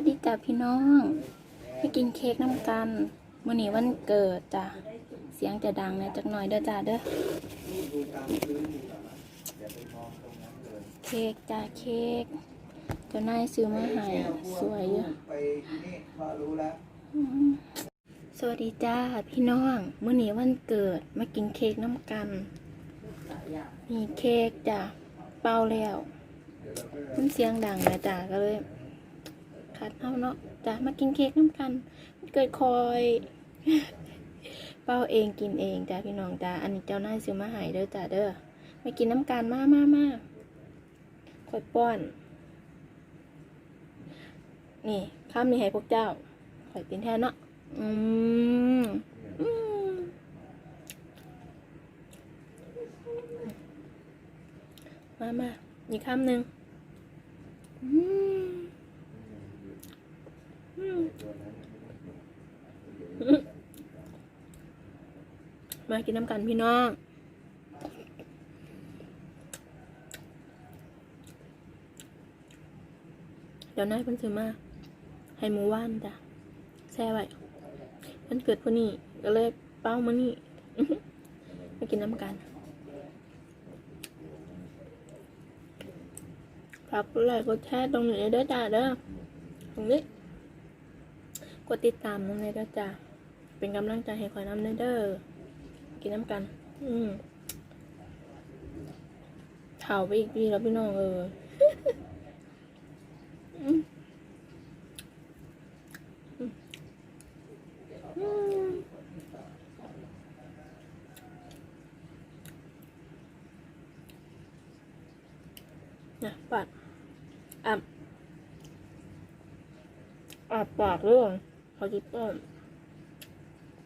สดีจ้าพี่น้องให้กินเค้กน้ำกันมื่อนี้วันเกิดจ้ะเสียงจะดังนะจักหน่อยเด้อจ้าเด้อเค้กจ้าเค้กเจ้านายซื้อมาให้สวยอยู่ไปที่นี่พอรู้แล้วอืมสวัสดีจ้าพี่น้องมื่อนี้วันเกิดมากินเค้กน้ำกัน มีเค้กจ้ะเป่าแล้วมันเสียงดังนะจ้าก็เลย คัดเอาเนาะจ้ะมากินเค้กน้ำกันเกิดคอยเป้าเองกินเองจ้ะพี่น้องจ้ะอันนี้เจ้านายซื้อมาให้เด้อจ้ะเด้อมากินน้ำกันมามามาคอยป้อน นี่ข้ามนี่ให้พวกเจ้าคอยกินแทนเนาะอืมมามาอีกคำหนึ่งอืม อืม มากินน้ำกันพี่น้องเดี๋ยวนายเพิ่นซื้อมาให้หมูว่านจ้ะแซ่ไว้เพิ่นเกิดพอนี้ก็เลยเป้ามานี่มากินน้ำกันฝากกดไลค์กดแชร์ตรงนี้เด้จ้าเด้อตรงนี้กดติดตามน้ำในเด้อจ้าเป็นกำลังใจให้คอยน้ำในเด้อ กินน้ำกัน อืมเข่าไปอีกทีแล้วพี่น้องเอออืมอืมอืมนะปัดอ่ำอาบปากเลยเหรอเขาจิต้น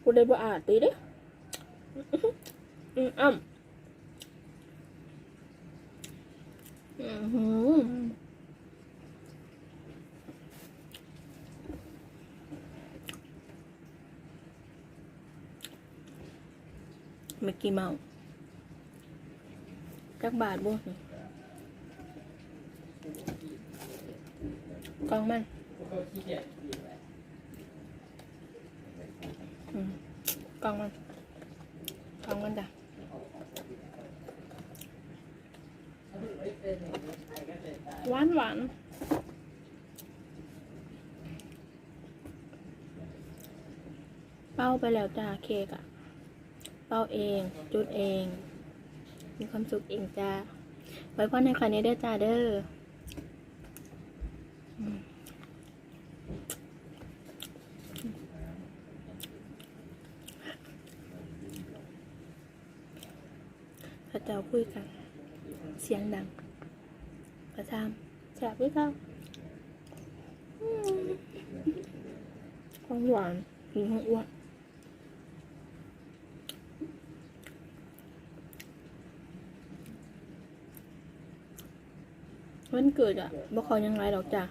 กูได้บ่อาดตีเด้ อืมอ้ำอือหือเมื่อกี้เมาจักบาทบ่นี่กล่องมันกล่องมัน ก่องมันจ้ะหวานหวานเป้าไปแล้วจ้าเค้กอะเป้าเอง จุดเอง มีความสุขเองจ้าไว้พ่อในครั้นี้เด้อจ้าเด้อ อืมพระคุยกัน เสียงดังกระทำแฉบด้วยครับอืมของหวานกินของอ้วนวันเกิดอะบ่คอยยังไรหรอกจ้ะ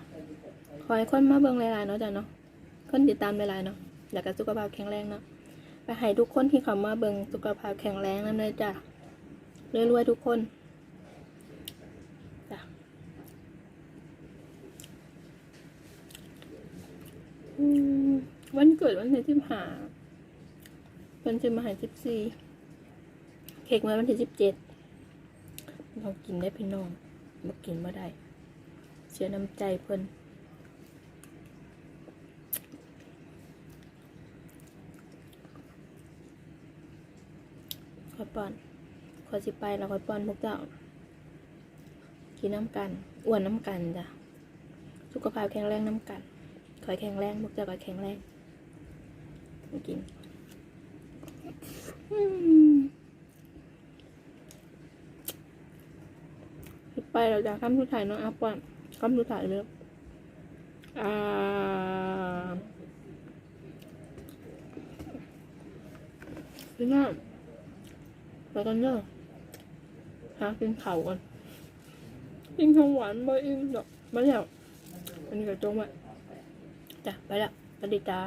คอยคนมาเบิ่งหลายๆเนาะจ้ะเนาะคนติดตามหลายๆเนาะแล้วก็สุขภาพแข็งแรงเนาะไปให้ทุกคนที่เขามาเบิ่งสุขภาพแข็งแรงนั่นเลยจ้ะ รวยๆทุกคนจ้ะวันเกิดวันที่สิบห้าวันจะมาหาสิบสี่เค้กมาวันที่สิบเจ็ดเรากินได้พี่น้องมากินมาได้ เสียน้ำใจเพิ่นขอป้อน ขอสิไปแล้วค่อยป้อนพวกเจ้ากินน้ำกันอ้วนน้ำกันจ้ะสุขภาพแข็งแรงน้ำกันขอยแข็งแรงพวกเจ้าก็แข็งแรงกินสิไปแล้วจ้ะคำสุดท้ายเนาะอาป้อนคำสุดท้ายเลยอ่าพี่น้องไปกันเนอะ หากินเขากันกินของหวานบ่อิ่มดอกมาแล้วอันนี้ก็จงไว้จ้ะไปละสวัสดีจ้า